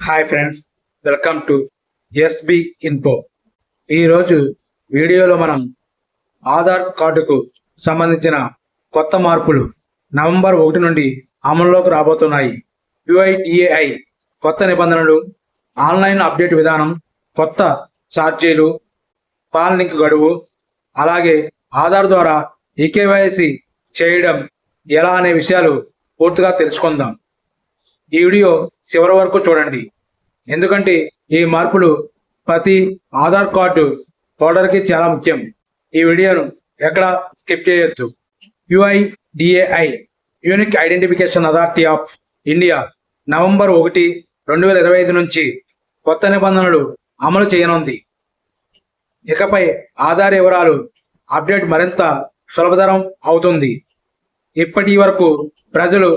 Hi friends welcome to SB info. ఈరోజు వీడియోలో మనం ఆధార్ కార్డుకు సంబంధించిన కొత్త మార్పులు నవంబర్ ఒకటి నుండి అమల్లోకి రాబోతున్నాయి. యుఐటిఏఐ కొత్త నిబంధనలు ఆన్లైన్ అప్డేట్ విధానం కొత్త ఛార్జీలు పాల్ లింక్ గడువు అలాగే ఆధార్ ద్వారా ఈకేవైసి చేయడం ఎలా అనే విషయాలు పూర్తిగా తెలుసుకుందాం. ఈ వీడియో చివరి వరకు చూడండి. ఎందుకంటే ఈ మార్పులు ప్రతి ఆధార్ కార్డు హోల్డర్కి చాలా ముఖ్యం. ఈ వీడియోను ఎక్కడ స్కిప్ చేయొద్దు. UIDAI unique identification authority of India November ఒకటి రెండు వేల ఇరవై ఐదు నుంచి కొత్త నిబంధనలు అమలు చేయనుంది. ఇకపై ఆధార్ వివరాలు అప్డేట్ మరింత సులభతరం అవుతుంది. ఇప్పటి వరకు ప్రజలు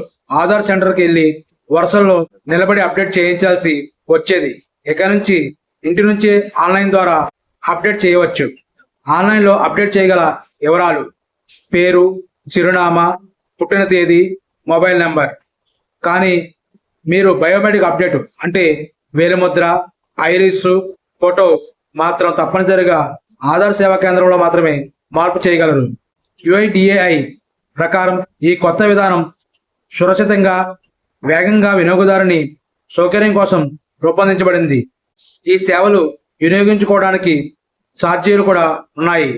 ఆధార్ సెంటర్కి వెళ్ళి వరుసల్లో నిలబడి అప్డేట్ చేయించాల్సి వచ్చేది. ఇక నుంచి ఇంటి నుంచి ఆన్లైన్ ద్వారా అప్డేట్ చేయవచ్చు. ఆన్లైన్లో అప్డేట్ చేయగల వివరాలు పేరు చిరునామా పుట్టిన తేదీ మొబైల్ నెంబర్. కానీ మీరు బయోమెట్రిక్ అప్డేట్ అంటే వేలిముద్ర ఐరిస్ ఫోటో మాత్రం తప్పనిసరిగా ఆధార్ సేవా కేంద్రంలో మాత్రమే మార్పు చేయగలరు. యుఐడిఏఐ ప్రకారం ఈ కొత్త విధానం సురక్షితంగా వేగంగా వినియోగదారుని సౌకర్యం కోసం రూపొందించబడింది. ఈ సేవలు వినియోగించుకోవడానికి ఛార్జీలు కూడా ఉన్నాయి.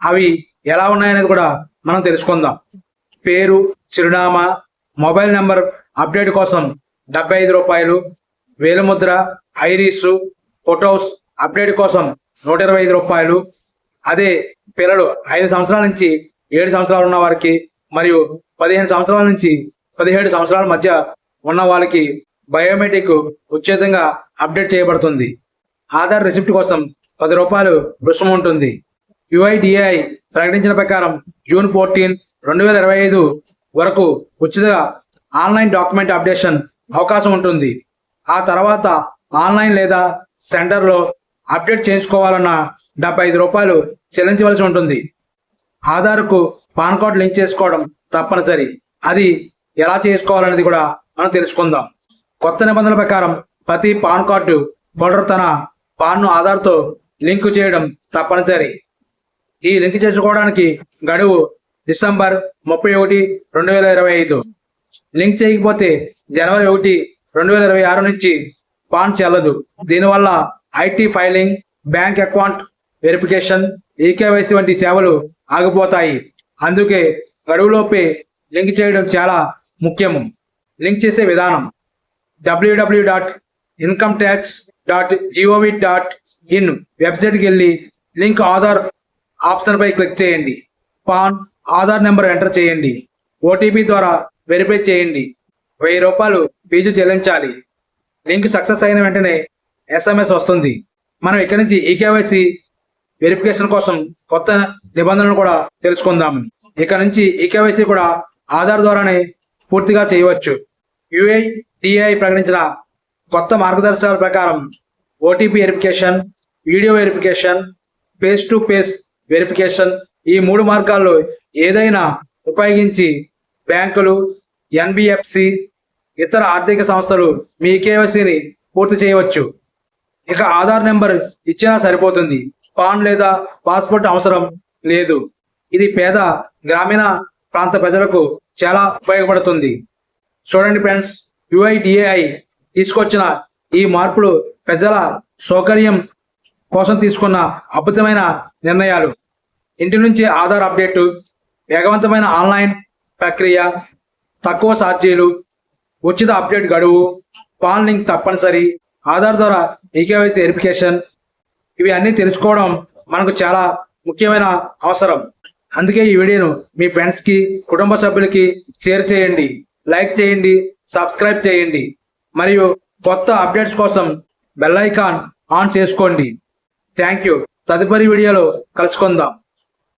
అవి ఎలా ఉన్నాయనేది కూడా మనం తెలుసుకుందాం. పేరు చిరునామా మొబైల్ నెంబర్ అప్డేట్ కోసం డెబ్బై ఐదు రూపాయలు వేలుముద్ర ఐరిస్ ఫొటోస్ అప్డేట్ కోసం నూట ఇరవై ఐదు రూపాయలు. అదే పిల్లలు ఐదు సంవత్సరాల నుంచి ఏడు సంవత్సరాలు ఉన్న వారికి మరియు పదిహేను సంవత్సరాల నుంచి పదిహేడు సంవత్సరాల మధ్య ఉన్న వాళ్ళకి బయోమెట్రిక్ ఉచితంగా అప్డేట్ చేయబడుతుంది. ఆధార్ రిసిప్ట్ కోసం పది రూపాయలు రుసుము ఉంటుంది. యుఐడిఐ ప్రకటించిన ప్రకారం జూన్ ఫోర్టీన్ రెండు వేల ఇరవై ఐదు వరకు ఉచిత ఆన్లైన్ డాక్యుమెంట్ అప్డేషన్ అవకాశం ఉంటుంది. ఆ తర్వాత ఆన్లైన్ లేదా సెంటర్లో అప్డేట్ చేయించుకోవాలన్న డెబ్బై ఐదు రూపాయలు చెల్లించవలసి ఉంటుంది. ఆధార్కు పాన్ కార్డు లింక్ చేసుకోవడం తప్పనిసరి. అది ఎలా చేసుకోవాలనేది కూడా మనం తెలుసుకుందాం. కొత్త నిబంధనల ప్రకారం ప్రతి పాన్ కార్డు హోల్డర్ తన పాన్ను ఆధార్తో లింక్ చేయడం తప్పనిసరి. ఈ లింక్ చేసుకోవడానికి గడువు డిసెంబర్ ముప్పై ఒకటి రెండు వేల ఇరవై ఐదు. లింక్ చేయకపోతే జనవరి ఒకటి రెండు వేల ఇరవై ఆరు నుంచి పాన్ చెల్లదు. దీనివల్ల IT filing bank account verification eKYC వంటి సేవలు ఆగిపోతాయి. అందుకే గడువులోపే లింక్ చేయడం చాలా ముఖ్యము లింక్ చేసే విధానం W W dot income tax dot gov dot in వెబ్సైట్కి వెళ్ళి లింక్ ఆధార్ ఆప్షన్పై క్లిక్ చేయండి. పాన్ ఆధార్ నెంబర్ ఎంటర్ చేయండి. ఓటీపీ ద్వారా వెరిఫై చేయండి. వెయ్యి రూపాయలు ఫీజు చెల్లించాలి. లింక్ సక్సెస్ అయిన వెంటనే ఎస్ఎంఎస్ వస్తుంది. మనం ఇక్కడి నుంచి ఈకేవైసీ వెరిఫికేషన్ కోసం కొత్త నిబంధనలు కూడా తెలుసుకుందాము ఇక నుంచి ఈకేవైసీ కూడా ఆధార్ ద్వారానే పూర్తిగా చేయవచ్చు. యుఐడిఐ ప్రకటించిన కొత్త మార్గదర్శకాల ప్రకారం OTP verification video verification face to face verification ఈ మూడు మార్గాల్లో ఏదైనా ఉపయోగించి బ్యాంకులు ఎన్బిఎఫ్సి ఇతర ఆర్థిక సంస్థలు మీ కేవైసీని పూర్తి చేయవచ్చు. ఇక ఆధార్ నెంబర్ ఇచ్చినా సరిపోతుంది. పాన్ లేదా పాస్పోర్ట్ అవసరం లేదు. ఇది పేద గ్రామీణ ప్రాంత ప్రజలకు చాలా ఉపయోగపడుతుంది. చూడండి ఫ్రెండ్స్ యుఐడిఏఐ తీసుకొచ్చిన ఈ మార్పులు ప్రజల సౌకర్యం కోసం తీసుకున్న అద్భుతమైన నిర్ణయాలు. ఇంటి నుంచి ఆధార్ అప్డేటు వేగవంతమైన ఆన్లైన్ ప్రక్రియ తక్కువ ఛార్జీలు ఉచిత అప్డేట్ గడువు పాన్ లింక్ తప్పనిసరి ఆధార్ ద్వారా ఈకేవైసీ వెరిఫికేషన్ ఇవి అన్నీ తెలుసుకోవడం మనకు చాలా ముఖ్యమైన అవసరం. అందుకే ఈ వీడియోను మీ ఫ్రెండ్స్కి కుటుంబ సభ్యులకి షేర్ చేయండి. లైక్ చేయండి సబ్స్క్రైబ్ చేయండి. మరియు కొత్త అప్డేట్స్ కోసం బెల్ ఐకాన్ ఆన్ చేసుకోండి. Thank you. తదుపరి వీడియోలో కలుసుకుందాం.